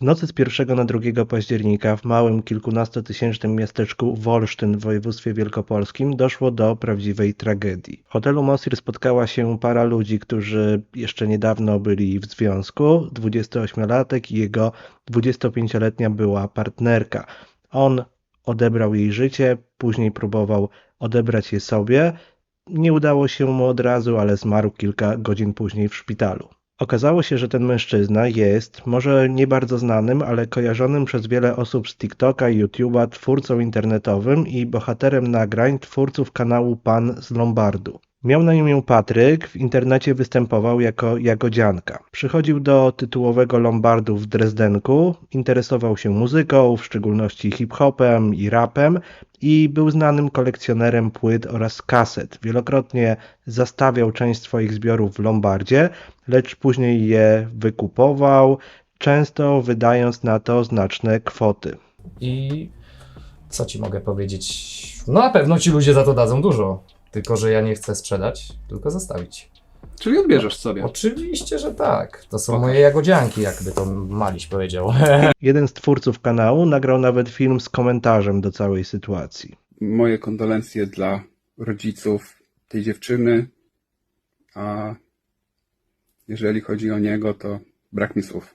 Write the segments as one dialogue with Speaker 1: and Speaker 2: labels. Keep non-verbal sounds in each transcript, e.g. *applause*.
Speaker 1: W nocy z 1 na 2 października w małym kilkunastotysięcznym miasteczku Wolsztyn w województwie wielkopolskim doszło do prawdziwej tragedii. W hotelu Mosir spotkała się para ludzi, którzy jeszcze niedawno byli w związku, 28-latek i jego 25-letnia była partnerka. On odebrał jej życie, później próbował odebrać je sobie. Nie udało się mu od razu, ale zmarł kilka godzin później w szpitalu. Okazało się, że ten mężczyzna jest, może nie bardzo znanym, ale kojarzonym przez wiele osób z TikToka i YouTube'a twórcą internetowym i bohaterem nagrań twórców kanału Pan z Lombardu. Miał na imię Patryk, w internecie występował jako Jagodzianka. Przychodził do tytułowego Lombardu w Dresdenku, interesował się muzyką, w szczególności hip-hopem i rapem i był znanym kolekcjonerem płyt oraz kaset. Wielokrotnie zastawiał część swoich zbiorów w Lombardzie, lecz później je wykupował, często wydając na to znaczne kwoty.
Speaker 2: I co ci mogę powiedzieć? No na pewno ci ludzie za to dadzą dużo. Tylko, że ja nie chcę sprzedać, tylko zostawić.
Speaker 3: Czyli odbierzesz sobie.
Speaker 2: Oczywiście, że tak. To są moje jagodzianki, jakby to Maliś powiedział. *laughs*
Speaker 1: Jeden z twórców kanału nagrał nawet film z komentarzem do całej sytuacji.
Speaker 3: Moje kondolencje dla rodziców tej dziewczyny, a jeżeli chodzi o niego, to brak mi słów.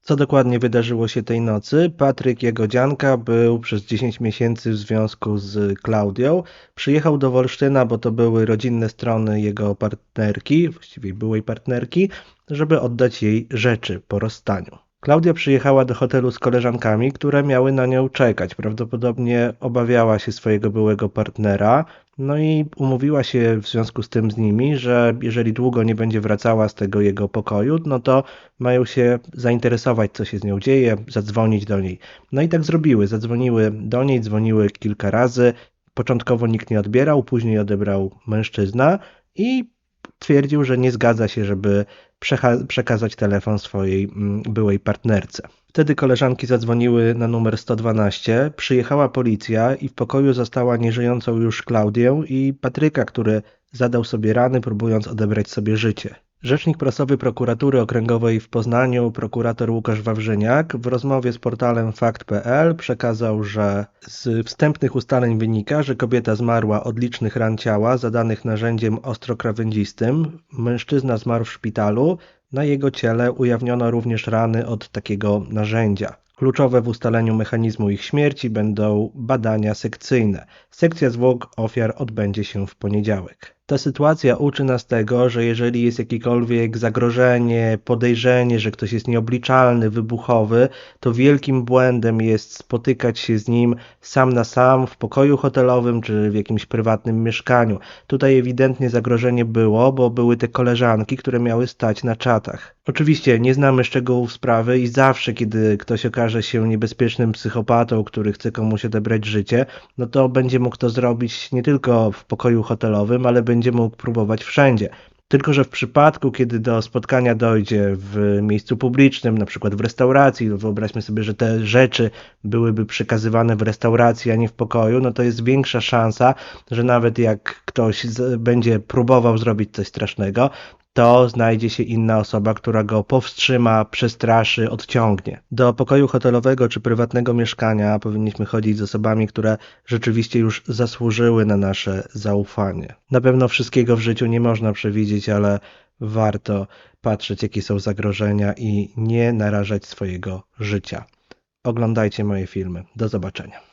Speaker 1: Co dokładnie wydarzyło się tej nocy? Patryk Jagodzianka był przez 10 miesięcy w związku z Klaudią. Przyjechał do Wolsztyna, bo to były rodzinne strony jego partnerki, właściwie byłej partnerki, żeby oddać jej rzeczy po rozstaniu. Klaudia przyjechała do hotelu z koleżankami, które miały na nią czekać. Prawdopodobnie obawiała się swojego byłego partnera, no i umówiła się w związku z tym z nimi, że jeżeli długo nie będzie wracała z tego jego pokoju, no to mają się zainteresować, co się z nią dzieje, zadzwonić do niej. No i tak zrobiły. Zadzwoniły do niej, dzwoniły kilka razy. Początkowo nikt nie odbierał, później odebrał mężczyzna i twierdził, że nie zgadza się, żeby przekazać telefon swojej mm, byłej partnerce. Wtedy koleżanki zadzwoniły na numer 112, przyjechała policja i w pokoju zastała nieżyjącą już Klaudię i Patryka, który zadał sobie rany, próbując odebrać sobie życie. Rzecznik prasowy prokuratury okręgowej w Poznaniu, prokurator Łukasz Wawrzyniak, w rozmowie z portalem fakt.pl przekazał, że z wstępnych ustaleń wynika, że kobieta zmarła od licznych ran ciała zadanych narzędziem ostrokrawędzistym. Mężczyzna zmarł w szpitalu. Na jego ciele ujawniono również rany od takiego narzędzia. Kluczowe w ustaleniu mechanizmu ich śmierci będą badania sekcyjne. Sekcja zwłok ofiar odbędzie się w poniedziałek. Ta sytuacja uczy nas tego, że jeżeli jest jakiekolwiek zagrożenie, podejrzenie, że ktoś jest nieobliczalny, wybuchowy, to wielkim błędem jest spotykać się z nim sam na sam w pokoju hotelowym czy w jakimś prywatnym mieszkaniu. Tutaj ewidentnie zagrożenie było, bo były te koleżanki, które miały stać na czatach. Oczywiście nie znamy szczegółów sprawy i zawsze, kiedy ktoś okaże się niebezpiecznym psychopatą, który chce komuś odebrać życie, no to będzie mógł to zrobić nie tylko w pokoju hotelowym, ale będzie mógł próbować wszędzie. Tylko, że w przypadku, kiedy do spotkania dojdzie w miejscu publicznym, na przykład w restauracji, wyobraźmy sobie, że te rzeczy byłyby przekazywane w restauracji, a nie w pokoju, no to jest większa szansa, że nawet jak ktoś będzie próbował zrobić coś strasznego, to znajdzie się inna osoba, która go powstrzyma, przestraszy, odciągnie. Do pokoju hotelowego czy prywatnego mieszkania powinniśmy chodzić z osobami, które rzeczywiście już zasłużyły na nasze zaufanie. Na pewno wszystkiego w życiu nie można przewidzieć, ale warto patrzeć, jakie są zagrożenia i nie narażać swojego życia. Oglądajcie moje filmy. Do zobaczenia.